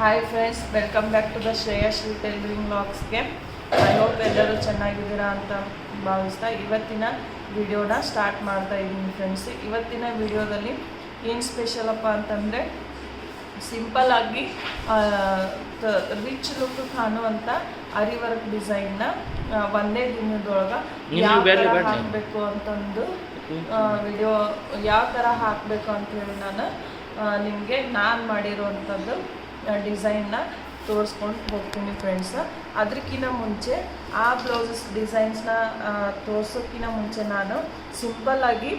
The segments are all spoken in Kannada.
Hi friends welcome back to the Shreyashree tailoring ಬ್ಲಾಗ್ಸ್ಗೆ I hope ಎಲ್ಲರೂ ಚೆನ್ನಾಗಿದ್ದೀರಾ ಅಂತ ಭಾವಿಸ್ತಾ ಇವತ್ತಿನ ವಿಡಿಯೋನ ಸ್ಟಾರ್ಟ್ ಮಾಡ್ತಾ ಇದ್ದೀನಿ ಫ್ರೆಂಡ್ಸ್ ಇವತ್ತಿನ ವಿಡಿಯೋದಲ್ಲಿ ಏನು ಸ್ಪೆಷಲಪ್ಪ ಅಂತಂದರೆ ಸಿಂಪಲ್ ಆಗಿ ರಿಚ್ ಲುಕ್ ಕಾಣುವಂಥ ಅರಿವರ್ಕ್ ಡಿಸೈನ್ನ ಒಂದೇ ದಿನದೊಳಗೆ ಯಾವ ಥರ. ಹಾಕಬೇಕು ಅಂತಂದು ವಿಡಿಯೋ ಯಾವ ಥರ ಹಾಕಬೇಕು ಅಂತೇಳಿ ನಾನು ನಿಮಗೆ ನಾನು ಮಾಡಿರುವಂಥದ್ದು ಡಿಸೈನ್ನ ತೋರಿಸ್ಕೊಂಡು ಹೋಗ್ತೀನಿ ಫ್ರೆಂಡ್ಸ್ ಅದಕ್ಕಿಂತ ಮುಂಚೆ ಆ ಬ್ಲೌಸಸ್ ಡಿಸೈನ್ಸ್ನ ತೋರ್ಸೋಕ್ಕಿಂತ ಮುಂಚೆ ನಾನು ಸಿಂಪಲ್ಲಾಗಿ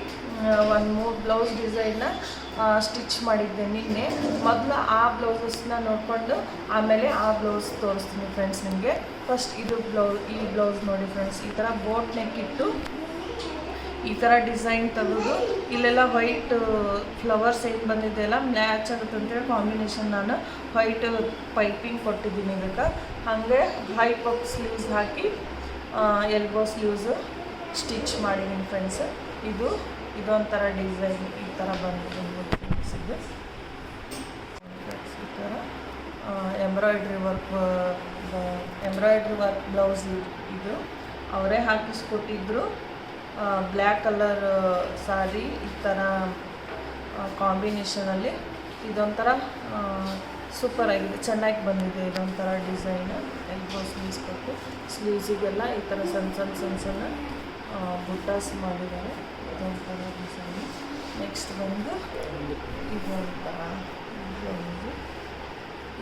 ಒಂದು ಮೂರು ಬ್ಲೌಸ್ ಡಿಸೈನ್ನ ಸ್ಟಿಚ್ ಮಾಡಿದ್ದೆ ನಿನ್ನೆ. ಮೊದಲು ಆ ಬ್ಲೌಸಸ್ನ ನೋಡಿಕೊಂಡು ಆಮೇಲೆ ಆ ಬ್ಲೌಸ್ ತೋರಿಸ್ತೀನಿ ಫ್ರೆಂಡ್ಸ್ ನಿಮಗೆ. ಫಸ್ಟ್ ಇದು ಬ್ಲೌಸ್ ಈ ಬ್ಲೌಸ್ ನೋಡಿ ಫ್ರೆಂಡ್ಸ್ ಈ ಥರ ಬೋಟ್ ನೆಕ್ ಇಟ್ಟು ಈ ಥರ ಡಿಸೈನ್ ತೆಗೆದು ಇಲ್ಲೆಲ್ಲ ವೈಟ್ ಫ್ಲವರ್ಸ್ ಏನು ಬಂದಿದೆಯಲ್ಲ ಮ್ಯಾಚ್ ಆಗುತ್ತೆ ಅಂತೇಳಿ ಕಾಂಬಿನೇಷನ್ ನಾನು ವೈಟ್ ಪೈಪಿಂಗ್ ಕೊಟ್ಟಿದ್ದೀನಿ ಇದಕ್ಕೆ. ಹಾಗೆ ಹೈ ಪಪ್ ಸ್ಲೀವ್ಸ್ ಹಾಕಿ ಎಲ್ಬೋ ಸ್ಲೀವ್ಸು ಸ್ಟಿಚ್ ಮಾಡಿದ್ದೀನಿ ಫ್ರೆಂಡ್ಸ್ ಇದು, ಇದೊಂಥರ ಡಿಸೈನ್ ಈ ಥರ ಬಂದಿದೆ ಫ್ರೆಂಡ್ಸ್ ಇದು. ಈ ಥರ embroidery work embroidery work blouse ಇದು. ಅವರೇ ಹಾಕಿಸ್ಕೊಟ್ಟಿದ್ರು. ಬ್ಲ್ಯಾಕ್ ಕಲರ್ ಸಾರಿ ಈ ಥರ ಕಾಂಬಿನೇಷನಲ್ಲಿ ಇದೊಂಥರ ಸೂಪರ್ ಆಗಿದೆ. ಚೆನ್ನಾಗಿ ಬಂದಿದೆ ಇದೊಂಥರ ಡಿಸೈನ್ ಎಲ್ಬೋ ಸ್ಲೀವ್ಸ್ ಕೊಟ್ಟು ಸ್ಲೀವ್ಸಿಗೆಲ್ಲ ಈ ಥರ ಸಣ್ಣ ಸಣ್ಣ ಸಣ್ಣ ಸಣ್ಣ ಬುಟ್ಟಾಸ್ ಮಾಡಿದ್ದಾರೆ. ಇದೊಂಥರ ಡಿಸೈನ್ ನೆಕ್ಸ್ಟ್ ಬಂದು ಇದೊಂಥರ, ಇದೊಂದು.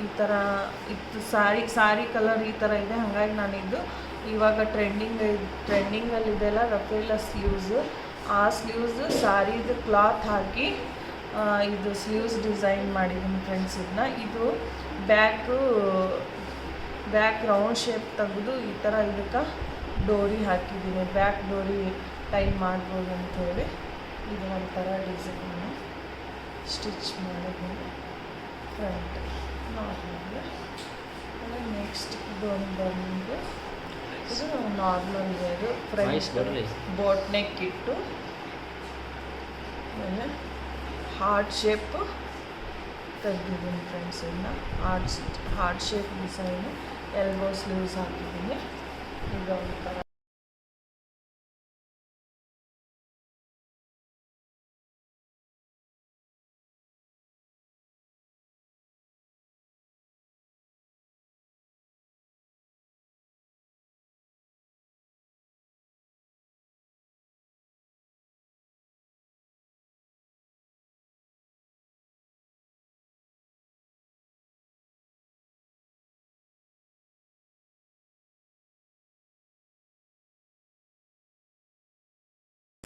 ಈ ಥರ ಇತ್ತು ಸಾರಿ ಸಾರಿ ಕಲರ್ ಈ ಥರ ಇದೆ. ಹಾಗಾಗಿ ನಾನಿದ್ದು ಇವಾಗ ಟ್ರೆಂಡಿಂಗ್ ಟ್ರೆಂಡಿಂಗಲ್ಲಿದೆಲ್ಲ ರಫೇಲ ಸ್ಲೀವ್ಸ್ ಆ ಸ್ಲೀವ್ಸ್ ಸಾರಿದು ಕ್ಲಾತ್ ಹಾಕಿ ಇದು ಸ್ಲೀವ್ಸ್ ಡಿಸೈನ್ ಮಾಡಿದ್ದೀನಿ ಫ್ರೆಂಡ್ಸ್ ಇದನ್ನ ಇದು ಬ್ಯಾಕು ಬ್ಯಾಕ್ ರೌಂಡ್ ಶೇಪ್ ತೆಗೆದು ಈ ಥರ ಇದಕ್ಕೆ ಡೋರಿ ಹಾಕಿದ್ದೀನಿ. ಬ್ಯಾಕ್ ಡೋರಿ ಟೈ ಮಾಡ್ಬೋದು ಅಂಥೇಳಿ ಇದು ಒಂಥರ ಡಿಸೈನ್ ಸ್ಟಿಚ್ ಮಾಡಿದ್ದೀನಿ ಫ್ರಂಟ್ ನಾರ್ಮಲ್ ನೆಕ್ಸ್ಟ್ ಇದೊಂದು ಬಂದು ಇದು ನಾರ್ಮಲ್ ವೇರು ಫ್ರೈ ಬೋಟ್ನೆಕ್ ಬೋಟ್ ನೆಕ್ ಇಟ್ಟು ಆಮೇಲೆ ಹಾರ್ಟ್ ಶೇಪ್ ತೆಗ್ದಿದ್ದೀನಿ ಫ್ರೆಂಡ್ಸ್ ಇದನ್ನ. Heart heart shape design elbow sleeves ಹಾಕಿದ್ದೀನಿ. ಇದೊಂಥರ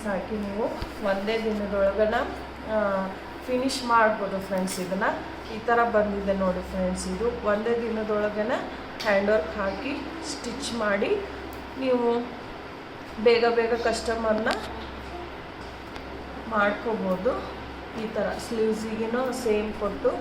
ಹಾಕಿ ನೀವು ಒಂದೇ ದಿನದೊಳಗನ ಫಿನಿಶ್ ಮಾಡ್ಬೋದು ಫ್ರೆಂಡ್ಸ್ ಇದನ್ನು. ಈ ಥರ ಬಂದಿದೆ ನೋಡಿ ಫ್ರೆಂಡ್ಸ್ ಇದು. ಒಂದೇ ದಿನದೊಳಗನ ಹ್ಯಾಂಡ್ ವರ್ಕ್ ಹಾಕಿ ಸ್ಟಿಚ್ ಮಾಡಿ, ನೀವು ಬೇಗ ಬೇಗ ಕಸ್ಟಮರ್ನ ಮಾಡ್ಕೋಬೋದು. ಈ ಥರ ಸ್ಲೀವ್ಸಿಗಿನೂ ಸೇಮ್ ಕೊಟ್ಟು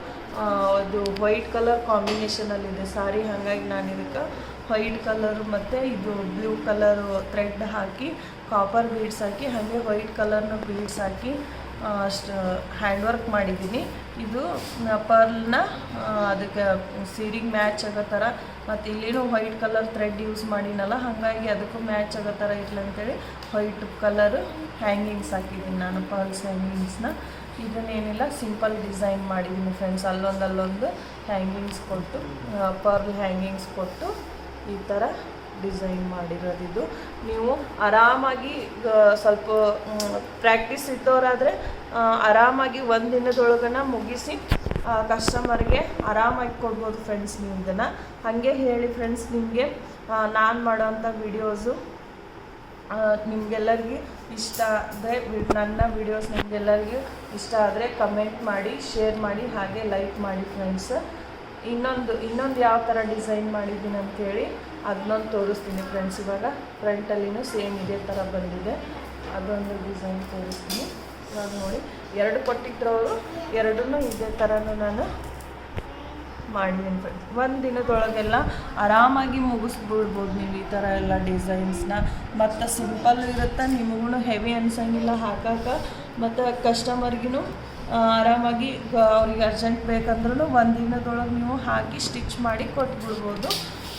ಅದು ವೈಟ್ ಕಲರ್ ಕಾಂಬಿನೇಷನಲ್ಲಿದೆ ಸಾರಿ ಹಾಗಾಗಿ ನಾನು ಇದಕ್ಕೆ ವೈಟ್ ಕಲರ್ ಮತ್ತು ಇದು ಬ್ಲೂ ಕಲರ್ ಥ್ರೆಡ್ ಹಾಕಿ ಕಾಪರ್ ಬೀಡ್ಸ್ ಹಾಕಿ, ಹಾಗೆ ವೈಟ್ ಕಲರ್ನ ಬೀಡ್ಸ್ ಹಾಕಿ ಅಷ್ಟು ಹ್ಯಾಂಡ್ ವರ್ಕ್ ಮಾಡಿದ್ದೀನಿ. ಇದು ಪರ್ಲ್ನ ಅದಕ್ಕೆ ಸೀರಿಗೆ ಮ್ಯಾಚ್ ಆಗೋ ಥರ ಮತ್ತು ಇಲ್ಲಿನೂ ವೈಟ್ ಕಲರ್ ಥ್ರೆಡ್ ಯೂಸ್ ಮಾಡಿನಲ್ಲ, ಹಾಗಾಗಿ ಅದಕ್ಕೂ ಮ್ಯಾಚ್ ಆಗೋ ಥರ ಇರಲಿ ಅಂತೇಳಿ ವೈಟ್ ಕಲರ್ ಹ್ಯಾಂಗಿಂಗ್ಸ್ ಹಾಕಿದ್ದೀನಿ ನಾನು ಪರ್ಲ್ಸ್ ಹ್ಯಾಂಗಿಂಗ್ಸ್ನ ಇದನ್ನೇನಿಲ್ಲ ಸಿಂಪಲ್ ಡಿಸೈನ್ ಮಾಡಿದ್ದೀನಿ ಫ್ರೆಂಡ್ಸ್ ಅಲ್ಲೊಂದು ಅಲ್ಲೊಂದು ಹ್ಯಾಂಗಿಂಗ್ಸ್ ಕೊಟ್ಟು ಪರ್ಲ್ ಹ್ಯಾಂಗಿಂಗ್ಸ್ ಕೊಟ್ಟು ಈ ಥರ ಡಿಸೈನ್ ಮಾಡಿರೋದಿದು ನೀವು ಆರಾಮಾಗಿ ಸ್ವಲ್ಪ ಪ್ರಾಕ್ಟೀಸ್ ಇದ್ದವರಾದರೆ ಆರಾಮಾಗಿ ಒಂದು ದಿನದೊಳಗನ ಮುಗಿಸಿ ಕಸ್ಟಮರ್ಗೆ ಆರಾಮಾಗಿ ಕೊಡ್ಬೋದು ಫ್ರೆಂಡ್ಸ್ ನೀವು ಇದನ್ನು ಹಾಗೆ ಹೇಳಿ ಫ್ರೆಂಡ್ಸ್ ನಿಮಗೆ ನಾನು ಮಾಡೋವಂಥ ವಿಡಿಯೋಸು ನಿಮಗೆಲ್ಲರಿಗೂ ಇಷ್ಟ ಆದರೆ ನನ್ನ ವಿಡಿಯೋಸ್ ನಿಮಗೆಲ್ಲರಿಗೂ ಇಷ್ಟ ಆದರೆ ಕಮೆಂಟ್ ಮಾಡಿ ಶೇರ್ ಮಾಡಿ, ಹಾಗೆ ಲೈಕ್ ಮಾಡಿ ಫ್ರೆಂಡ್ಸ್ ಇನ್ನೊಂದು ಇನ್ನೊಂದು ಯಾವ ಥರ ಡಿಸೈನ್ ಮಾಡಿದ್ದೀನಿ ಅಂತೇಳಿ ಅದನ್ನೊಂದು ತೋರಿಸ್ತೀನಿ ಫ್ರೆಂಡ್ಸ್ ಇವಾಗ ಫ್ರಂಟಲ್ಲಿನೂ ಸೇಮ್ ಇದೇ ಥರ ಬಂದಿದೆ. ಅದೊಂದು ಡಿಸೈನ್ ತೋರಿಸ್ತೀನಿ. ಇವಾಗ ನೋಡಿ, ಎರಡು ಕೊಟ್ಟಿದ್ರವರು, ಎರಡನ್ನೂ ಇದೇ ಥರನೂ ನಾನು ಅಂತ. ಒಂದು ದಿನದೊಳಗೆಲ್ಲ ಆರಾಮಾಗಿ ಮುಗಿಸ್ಬಿಡ್ಬೋದು ನೀವು ಈ ಥರ ಎಲ್ಲ ಡಿಸೈನ್ಸ್ನ. ಮತ್ತು ಸಿಂಪಲ್ ಇರುತ್ತೆ ನಿಮಗೂ ಹೆವಿ ಅನ್ಸಂಗಿಲ್ಲ ಹಾಕಕ್ಕೆ ಮತ್ತು ಕಸ್ಟಮರ್ಗೂ ಆರಾಮಾಗಿ ಅವ್ರಿಗೆ ಅರ್ಜೆಂಟ್ ಬೇಕಂದ್ರೂ ಒಂದು ದಿನದೊಳಗೆ ನೀವು ಹಾಕಿ ಸ್ಟಿಚ್ ಮಾಡಿ ಕೊಟ್ಬಿಡ್ಬೋದು.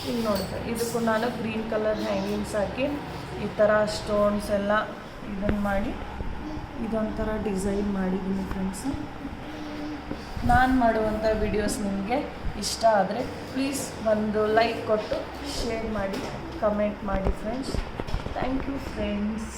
ಇಲ್ಲಿ ನೋಡಿ ಇದಕ್ಕೂ ನಾನು ಗ್ರೀನ್ ಕಲರ್ ಹ್ಯಾಂಗಿಂಗ್ಸ್ ಹಾಕಿ ಈ ಥರ ಸ್ಟೋನ್ಸ್ ಎಲ್ಲ ಇದನ್ನು ಮಾಡಿ ಇದೊಂಥರ ಡಿಸೈನ್ ಮಾಡಿದ್ದೀನಿ ಫ್ರೆಂಡ್ಸು. ನಾನು ಮಾಡುವಂಥ ವಿಡಿಯೋಸ್ ನಿಮಗೆ ಇಷ್ಟ ಆದರೆ ಪ್ಲೀಸ್ ಒಂದು ಲೈಕ್ ಕೊಟ್ಟು ಶೇರ್ ಮಾಡಿ ಕಮೆಂಟ್ ಮಾಡಿ ಫ್ರೆಂಡ್ಸ್ ಥ್ಯಾಂಕ್ ಯು ಫ್ರೆಂಡ್ಸ್